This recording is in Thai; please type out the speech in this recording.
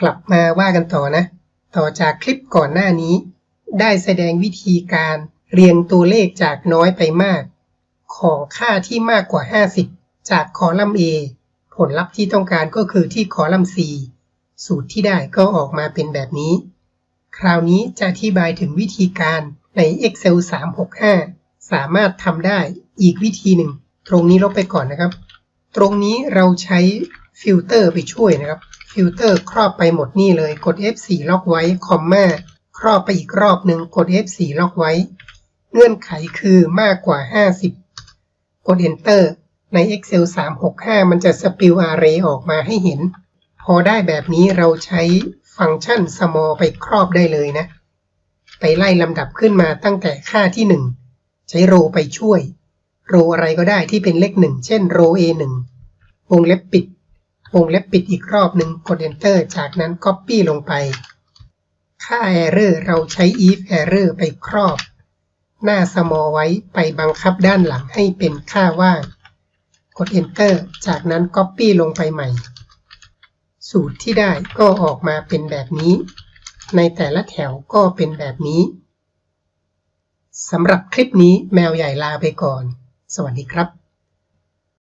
กลับมาว่ากันต่อนะ ต่อจากคลิปก่อนหน้านี้ ได้แสดงวิธีการเรียงตัวเลขจากน้อยไปมาก ของค่าที่มากกว่า 50 จากคอลัมน์ A ผลลัพธ์ที่ต้องการก็คือที่คอลัมน์ C สูตรที่ได้ก็ออกมาเป็นแบบนี้ คราวนี้จะอธิบายถึงวิธีการใน Excel 365 สามารถทำได้อีกวิธีหนึ่ง ตรงนี้ลบไปก่อนนะครับ ตรงนี้เราใช้ฟิลเตอร์ไปช่วยนะครับ ฟิลเตอร์ครอบไปหมดนี่เลยกด F4 ล็อกไว้คอมมาครอบไปอีกรอบหนึ่งกด F4 ล็อกไว้ เงื่อนไขคือมากกว่า 50 กด Enter ใน Excel 365 มันจะสปิล Array ออกมาให้เห็น พอได้แบบนี้เราใช้ฟังก์ชัน small ไปครอบได้เลยนะ ไปไล่ลำดับขึ้นมาตั้งแต่ค่าที่ 1 ใช้โรไปช่วย โรอะไรก็ได้ที่เป็นเลขหนึ่งเช่นโร A1 วงเล็บปิด วงเล็บปิดอีกรอบหนึ่งกด Enter จากนั้น Copy ลงไป ค่า Error เราใช้ if error ไปครอบ หน้า small ไว้ไปบังคับด้านหลังให้เป็นค่าว่างกด Enter จากนั้น Copy ลงไปใหม่ สูตรที่ได้ก็ออกมาเป็นแบบนี้ ในแต่ละแถวก็เป็นแบบนี้สำหรับคลิปนี้แมวใหญ่ลาไปก่อน สวัสดีครับ